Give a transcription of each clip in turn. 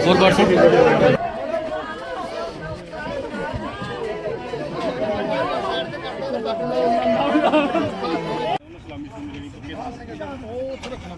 ਹੋਰ ਬਾਰਸੀ ਸਲਾਮੀ ਸੁਣ ਜਿਹੜੀ ਕਿ ਉਹ ਰੱਖਣਾ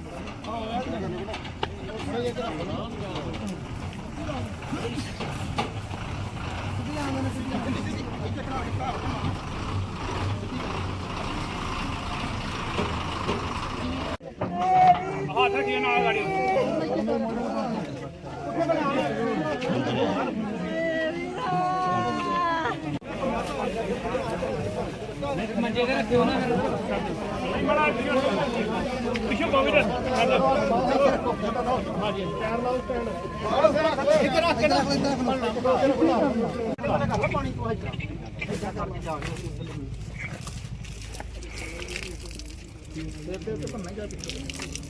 ਮੰਜੇ ਤੇ ਰੱਖਿਓ ਨਾ ਬੜਾ ਪਿੱਛੇ ਬੋਗੇ ਦੇ ਹਾਂਜੀ ਟਾਇਰ ਨਾਲ ਸਟੈਂਡ ਇੱਧਰ ਰੱਖ ਕੇ ਰੱਖ ਲੈਂਦਾ ਹੁਣ ਪਾਣੀ ਤੋਂ ਇੱਧਰ ਇੱਧਰ ਕਰਕੇ ਜਾ ਰਿਹਾ ਤੇ ਤੇ ਤੇ ਭੰਨਾ ਜਾ ਪਿੱਛੇ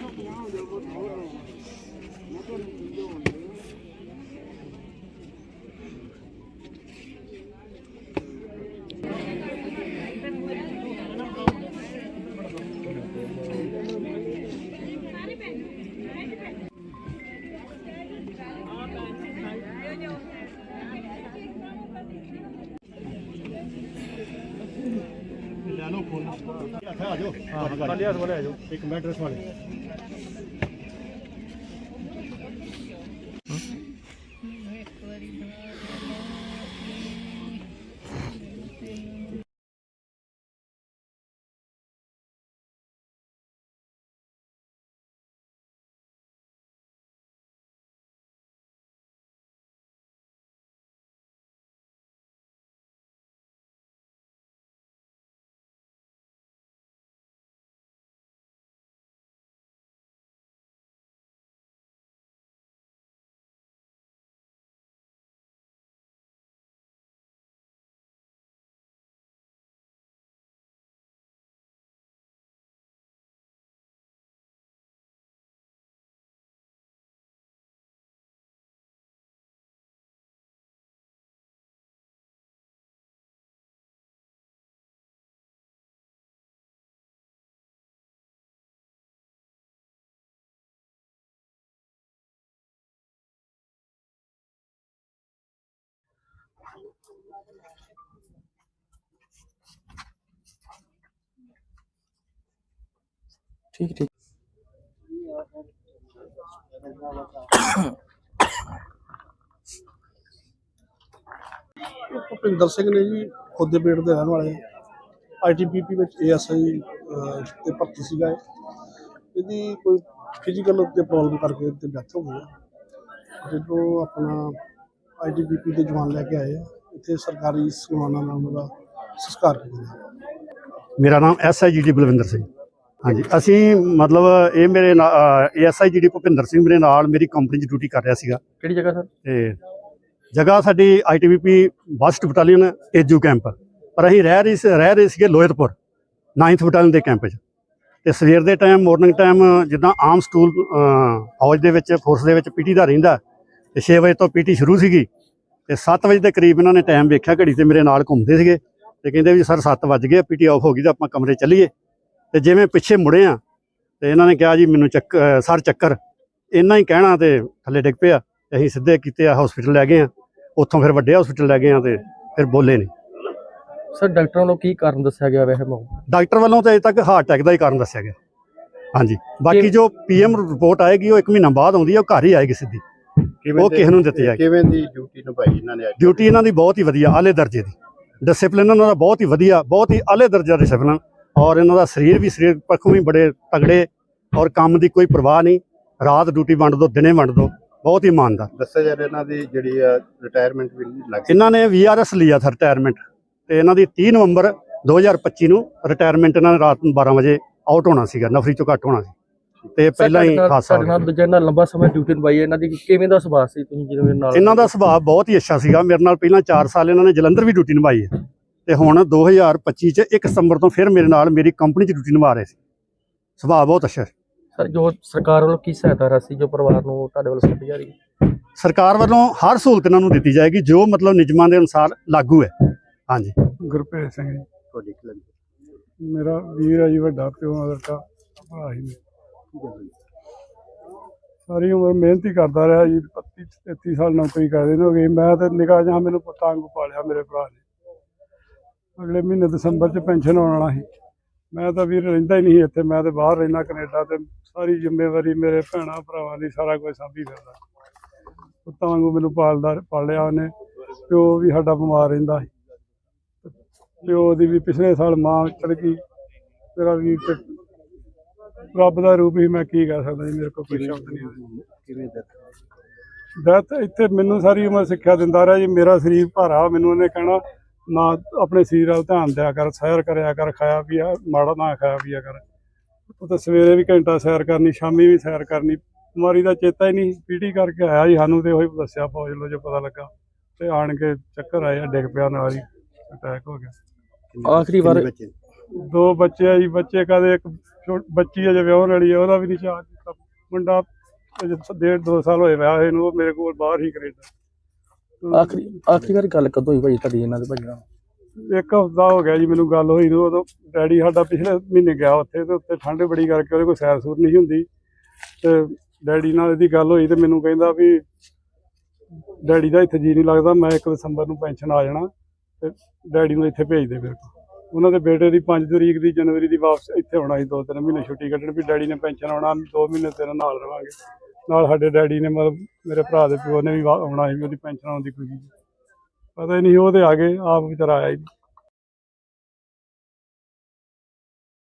他不让我就不走了 ਜਾਓ ਖਾਲੀ ਹੱਥ ਵਾਲੇ ਆ ਜਾਓ। ਇੱਕ ਮੈਟਰਸ ਵਾਲੇ ਠੀਕ ਠੀਕ ਭੁਪਿੰਦਰ ਸਿੰਘ ਨੇ ਜੀ ਖੋਦੇ ਪੇਟ ਦੇ ਰਹਿਣ ਵਾਲੇ ਆਈਟੀਪੀਪੀ ਵਿੱਚ ਏਐਸਆਈ ਤੇ ਭਰਤੀ ਸੀਗਾ ਇਹ। ਇਹਦੀ ਕੋਈ ਫਿਜ਼ੀਕਲ ਤੇ ਪ੍ਰੋਬਲਮ ਕਰਕੇ ਤੇ ਡੈਥ ਹੋ ਗਈ ਹੈ ਜਦੋਂ ਆਪਣਾ ਆਈਟੀਪੀਪੀ ਦੇ ਜਵਾਨ ਲੈ ਕੇ ਆਏ ਆ ਇੱਥੇ ਸਰਕਾਰੀ ਸਨਮਾਨਾਂ ਨਾਲ ਉਹਦਾ ਸੰਸਕਾਰ ਕੀਤਾ ਮੇਰਾ ਨਾਮ ਐਸਆਈਜੀਡੀ ਬਲਵਿੰਦਰ ਸਿੰਘ। ਹਾਂਜੀ ਅਸੀਂ ਮਤਲਬ ਇਹ ਮੇਰੇ ਐਸਆਈਜੀਡੀ ਭੁਪਿੰਦਰ ਸਿੰਘ ਮੇਰੇ ਨਾਲ ਮੇਰੀ ਕੰਪਨੀ 'ਚ ਡਿਊਟੀ ਕਰ ਰਿਹਾ ਸੀਗਾ। ਕਿਹੜੀ ਜਗ੍ਹਾ ਸਰ? ਤੇ ਜਗ੍ਹਾ ਸਾਡੀ ਆਈਟੀਬੀਪੀ ਵਸਟ ਬਟਾਲੀਅਨ ਏਜੂ ਕੈਂਪ ਪਰ ਅਸੀਂ ਰਹਿ ਰਹੀ ਸੀ- ਰਹਿ ਰਹੇ ਸੀਗੇ ਲੋਇਰਪੁਰ 9th ਬਟਾਲੀਅਨ ਦੇ ਕੈਂਪ 'ਚ। ਤੇ ਸਵੇਰ ਦੇ ਟਾਈਮ ਮਾਰਨਿੰਗ ਟਾਈਮ ਜਿੱਦਾਂ ਆਮ ਸਕੂਲ ਫੌਜ ਦੇ ਵਿੱਚ ਫੋਰਸ ਦੇ ਵਿੱਚ ਪੀਟੀ ਦਾ ਰਹਿੰਦਾ ਤੇ 6 ਵਜੇ ਤੋਂ ਪੀਟੀ ਸ਼ੁਰੂ ਸੀਗੀ। ਤੇ 7 ਵਜੇ ਦੇ ਕਰੀਬ ਇਹਨਾਂ ਨੇ ਟਾਈਮ ਵੇਖਿਆ ਘੜੀ ਤੇ ਮੇਰੇ ਨਾਲ ਘੁੰਮਦੇ ਸੀਗੇ ਤੇ ਕਹਿੰਦੇ ਵੀ ਸਰ 7 ਵੱਜ ਗਏ ਪੀਟੀ ਆਫ ਹੋ ਗਈ ਤਾਂ ਆਪਾਂ ਕਮਰੇ ਚੱਲੀਏ। ਤੇ ਜਿਵੇਂ ਪਿੱਛੇ ਮੁੜੇ ਆ ਤੇ ਇਹਨਾਂ ਨੇ ਕਿਹਾ ਜੀ ਮੈਨੂੰ ਚੱਕ ਸਰ ਚੱਕਰ ਇੰਨਾ ਹੀ ਕਹਿਣਾ ਤੇ ਥੱਲੇ ਡਿੱਗ ਪਿਆ। ਤੇ ਅਸੀਂ ਸਿੱਧੇ ਕੀਤੇ ਆ ਹਸਪੀਟਲ ਲੈ ਗਏ ਆ। ਉੱਥੋਂ ਫਿਰ ਵੱਡੇ ਹਸਪੀਟਲ ਲੈ ਗਏ ਆ ਤੇ ਫਿਰ ਬੋਲੇ ਨਹੀਂ ਸਰ ਡਾਕਟਰਾਂ ਵੱਲੋਂ ਕੀ ਕਾਰਨ ਦੱਸਿਆ ਗਿਆ ਵੈਸੇ ਮੌਤ ਡਾਕਟਰ ਵੱਲੋਂ ਤਾਂ ਅਜੇ ਤੱਕ ਹਾਰਟ ਅਟੈਕ ਦਾ ਹੀ ਕਾਰਨ ਦੱਸਿਆ ਗਿਆ। ਹਾਂਜੀ। ਬਾਕੀ ਜੋ ਪੀਐਮ ਰਿਪੋਰਟ ਆਏਗੀ ਉਹ 1 ਮਹੀਨਾ ਬਾਅਦ ਆਉਂਦੀ ਹੈ ਉਹ ਘਰ ਹੀ ਆਏਗੀ ਸਿੱਧੀ। ਉਹ ਕਿਸੇ ਨੂੰ ਦਿੱਤੀ ਜਾਏਗੀ ਕਿਵੇਂ ਦੀ ਡਿਊਟੀ ਨਿਭਾਈ ਇਹਨਾਂ ਨੇ ਡਿਊਟੀ ਇਹਨਾਂ ਦੀ ਬਹੁਤ ਹੀ ਵਧੀਆ ਆਲੇ ਦਰਜੇ ਦੀ। ਡਿਸਪਲਿਨ ਇਹਨਾਂ ਦਾ ਬਹੁਤ ਹੀ ਵਧੀਆ ਬਹੁਤ ਹੀ ਆਲੇ ਦਰਜੇ ਦਾ ਡਿਸਪਲਿਨ ਔਰ ਇਹਨਾਂ ਦਾ ਸਰੀਰ ਵੀ ਸਰੀਰ ਪੱਖੋਂ ਵੀ ਬੜੇ ਤਗੜੇ ਔਰ ਕੰਮ ਦੀ ਕੋਈ ਪਰਵਾਹ ਨਹੀਂ। ਰਾਤ ਡਿਊਟੀ ਵੰਡ ਦੋ ਦਿਨੇ ਵੰਡ ਦੋ। ਬਹੁਤ ਹੀ ਇਮਾਨਦਾਰ। ਦੱਸਿਆ ਜਾ ਰਿਹਾ ਇਹਨਾਂ ਦੀ ਜਿਹੜੀ ਰਿਟਾਇਰਮੈਂਟ ਵੀ ਲੱਗ ਇਹਨਾਂ ਨੇ ਵੀਆਰਐਸ ਲਿਆ ਥਾ ਰਿਟਾਇਰਮੈਂਟ ਤੇ ਇਹਨਾਂ ਦੀ 30 ਨਵੰਬਰ 2025 ਨੂੰ ਰਿਟਾਇਰਮੈਂਟ ਇਹਨਾਂ ਨੇ ਰਾਤ ਨੂੰ 12 ਵਜੇ ਆਊਟ ਹੋਣਾ ਸੀਗਾ ਨਫਰੀ ਚੋਂ ਘੱਟ ਹੋਣਾ ਸੀ। ਤੇ ਪਹਿਲਾਂ ਹੀ ਹਾਦਸਾ ਹੋ ਸਾਡੇ ਨਾਲ ਦੂਜੇ ਨਾਲ ਲੰਬਾ ਸਮਾਂ ਡਿਊਟੀ ਨਿਭਾਈ ਹੈ। ਇਹਨਾਂ ਦੀ ਕਿਵੇਂ ਦਾ ਸੁਭਾਅ ਸੀ ਤੁਸੀਂ ਜਦੋਂ ਮੇਰੇ ਨਾਲ ਇਹਨਾਂ ਦਾ ਸੁਭਾਅ ਬਹੁਤ ਹੀ ਅੱਛਾ ਸੀਗਾ। ਮੇਰੇ ਨਾਲ ਪਹਿਲਾਂ 4 ਸਾਲ ਇਹਨਾਂ ਨੇ ਜਲੰਧਰ ਵੀ ਡਿਊਟੀ ਨਿਭਾਈ ਹੈ। ਤੇ ਹੁਣ 2025 ਚ 1 ਸਤੰਬਰ ਤੋਂ ਫਿਰ ਮੇਰੇ ਨਾਲ ਮੇਰੀ ਕੰਪਨੀ 'ਚ ਡਿਊਟੀ ਨਿਭਾ ਰਹੇ ਸੀ। ਸੁਭਾਅ ਬਹੁਤ ਅੱਛਾ ਸਰ ਜੋ ਸਰਕਾਰ ਵੱਲੋਂ ਕੀ ਸਹਾਇਤਾ ਰਾਸ਼ੀ ਜੋ ਪਰਿਵਾਰ ਨੂੰ ਤੁਹਾਡੇ ਵੱਲੋਂ ਸੱਦੀ ਜਾ ਰਹੀ ਹੈ? ਸਰਕਾਰ ਵੱਲੋਂ ਹਰ ਸਹੂਲਤ ਇਹਨਾਂ ਨੂੰ ਦਿੱਤੀ ਜਾਏਗੀ ਜੋ ਮਤਲਬ ਨਿਯਮਾਂ ਦੇ ਅਨੁਸਾਰ ਲਾਗੂ ਹੈ। ਹਾਂਜੀ। ਗੁਰਪ੍ਰੀਤ ਸਿੰਘ ਜੀ। ਤੁਹਾਡੀ ਕਲਮ ਮੇਰਾ ਵੀਰ ਹੈ ਜੀ ਵੱਡਾ ਪਿਓ ਦਾ ਲੜਕਾ ਭਰਾ ਹੀ ਨੇ। ਸਾਰੀ ਉਮਰ ਮਿਹਨਤ ਹੀ ਕਰਦਾ ਰਿਹਾ ਜੀ 32 33 ਸਾਲ ਨੌਕਰੀ ਕਰਦੇ ਨੇ ਹੋ ਗਈ ਮੈਂ ਤਾਂ ਨਿਕਾ ਜਾਂ ਮੈਨੂੰ ਪੁੱਤਾਂ ਪਾਲਿਆ ਮੇਰੇ ਭਰਾ ਨੇ। ਅਗਲੇ ਮਹੀਨੇ ਦਸੰਬਰ ਚ ਪੈਨਸ਼ਨ ਆਉਣ ਵਾਲਾ ਸੀ। ਮੈਂ ਤਾਂ ਵੀਰ ਰਹਿੰਦਾ ਹੀ ਨਹੀਂ ਸੀ ਇੱਥੇ, ਮੈਂ ਤਾਂ ਬਾਹਰ ਰਹਿਣਾ ਕੈਨੇਡਾ ਤੇ ਸਾਰੀ ਜ਼ਿੰਮੇਵਾਰੀ ਮੇਰੇ ਭੈਣਾਂ ਭਰਾਵਾਂ ਦੀ ਸਾਰਾ ਕੁਝ ਸਾਂਭੀ ਫਿਰਦਾ। ਪੁੱਤਾਂ ਵਾਂਗੂ ਮੈਨੂੰ ਪਾਲਦਾ, ਪਾਲਿਆ ਉਹਨੇ। ਪਿਓ ਵੀ ਸਾਡਾ ਬਿਮਾਰ ਰਹਿੰਦਾ ਸੀ। ਪਿਓ ਦੀ ਵੀ ਪਿਛਲੇ ਸਾਲ ਮਾਂ ਚਲ ਗਈ। ਮੇਰਾ ਵੀ ਰੱਬ ਦਾ ਰੂਪ ਹੀ ਮੈਂ ਕੀ ਕਹਿ ਸਕਦਾ ਜੀ ਮੇਰੇ ਕੋਲ ਕੋਈ ਸ਼ਬਦ ਨਹੀਂ ਹੈ। ਕਿਵੇਂ ਦੱਸ ਦੈਤ ਇੱਥੇ ਮੈਨੂੰ ਸਾਰੀ ਉਮਰ ਸਿੱਖਿਆ ਦਿੰਦਾ ਰਿਹਾ ਜੀ ਮੇਰਾ ਸਰੀਰ ਭਾਰਾ ਮੈਨੂੰ ਉਹਨੇ ਕਹਿਣਾ ਨਾ ਆਪਣੇ ਸਰੀਰ ਵੱਲ ਧਿਆਨ ਦਿਆ ਕਰ ਸੈਰ ਕਰਿਆ ਕਰ ਖਾਇਆ ਪੀਆ ਮਾੜਾ ਨਾ ਖਾਇਆ ਪੀਆ ਕਰ। ਉਹ ਤਾਂ ਸਵੇਰੇ ਵੀ ਘੰਟਾ ਸੈਰ ਕਰਨੀ ਸ਼ਾਮੀ ਵੀ ਸੈਰ ਕਰਨੀ ਬਿਮਾਰੀ ਦਾ ਚੇਤਾ ਹੀ ਨਹੀਂ ਪੀਟੀ ਕਰਕੇ ਆਇਆ ਜੀ ਸਾਨੂੰ ਤੇ ਉਹੀ ਦੱਸਿਆ ਫੌਜ ਲੋ ਜੋ ਪਤਾ ਲੱਗਾ। ਤੇ ਆਣ ਕੇ ਚੱਕਰ ਆਏ ਆ, ਡਿੱਗ ਪਿਆ ਨਾਲ ਹੀ ਅਟੈਕ ਹੋ ਗਿਆ। ਆਖਰੀ ਵਾਰ ਦੋ ਬੱਚੇ ਆ ਜੀ ਬੱਚੇ ਕਦੇ ਇੱਕ ਬੱਚੀ ਅਜੇ ਵਿਆਹਣ ਵਾਲੀ ਆ ਉਹਦਾ ਵੀ ਨਹੀਂ ਚਾਹ ਕੀਤਾ। ਮੁੰਡਾ ਅਜੇ ਡੇਢ ਦੋ ਸਾਲ ਹੋਏ ਵਿਆਹ ਹੋਏ ਨੂੰ ਉਹ ਮੇਰੇ ਕੋਲ ਬਾਹਰ ਹੀ ਕੈਨੇਡਾ। ਆਖਰੀ ਆਖਰੀ ਵਾਰ ਗੱਲ ਕਦੋਂ ਹੋਈ ਭਾਈ ਤੁਹਾਡੀ ਇਹਨਾਂ ਦੇ ਭਾਈ ਨਾਲ? ਇੱਕ ਹਫ਼ਤਾ ਹੋ ਗਿਆ ਜੀ ਮੈਨੂੰ ਗੱਲ ਹੋਈ ਨੂੰ ਉਦੋਂ ਡੈਡੀ ਸਾਡਾ ਪਿਛਲੇ ਮਹੀਨੇ ਗਿਆ ਉੱਥੇ ਤੇ ਉੱਥੇ ਠੰਡ ਬੜੀ ਕਰਕੇ ਉਹਦੇ ਕੋਲ ਸੈਰ ਸੂਰ ਨਹੀਂ ਹੁੰਦੀ। ਤੇ ਡੈਡੀ ਨਾਲ ਇਹਦੀ ਗੱਲ ਹੋਈ ਤੇ ਮੈਨੂੰ ਕਹਿੰਦਾ ਵੀ ਡੈਡੀ ਦਾ ਇੱਥੇ ਜੀ ਨਹੀਂ ਲੱਗਦਾ ਮੈਂ 1 ਦਸੰਬਰ ਨੂੰ ਪੈਨਸ਼ਨ ਆ ਜਾਣਾ ਤੇ ਡੈਡੀ ਨੂੰ ਇੱਥੇ ਭੇਜ ਦੇ ਮੇਰੇ ਕੋਲ। ਉਹਨਾਂ ਦੇ ਬੇਟੇ ਦੀ 5 ਤਰੀਕ ਦੀ ਜਨਵਰੀ ਦੀ ਵਾਪਸ ਇੱਥੇ ਆਉਣਾ ਸੀ ਦੋ ਤਿੰਨ ਮਹੀਨੇ ਛੁੱਟੀ ਕੱਢਣ ਵੀ ਡੈਡੀ ਨੇ ਪੈਨਸ਼ਨ ਆਉਣਾ ਦੋ ਮਹੀਨੇ ਤੇਰੇ ਨਾਲ ਰਵਾਂਗੇ। ਨਾਲ ਸਾਡੇ ਡੈਡੀ ਨੇ ਮਤਲਬ ਮੇਰੇ ਭਰਾ ਦੇ ਪਿਓ ਨੇ ਵੀ ਆਉਣਾ ਸੀ ਉਹਦੀ ਪੈਨਸ਼ਨ ਆਉਣ ਦੀ ਖੁਸ਼ੀ। ਪਤਾ ਹੀ ਨਹੀਂ ਉਹਦੇ ਆ ਗਏ ਆਪ ਵਿਚਾਰਾ ਆਇਆ ਹੀ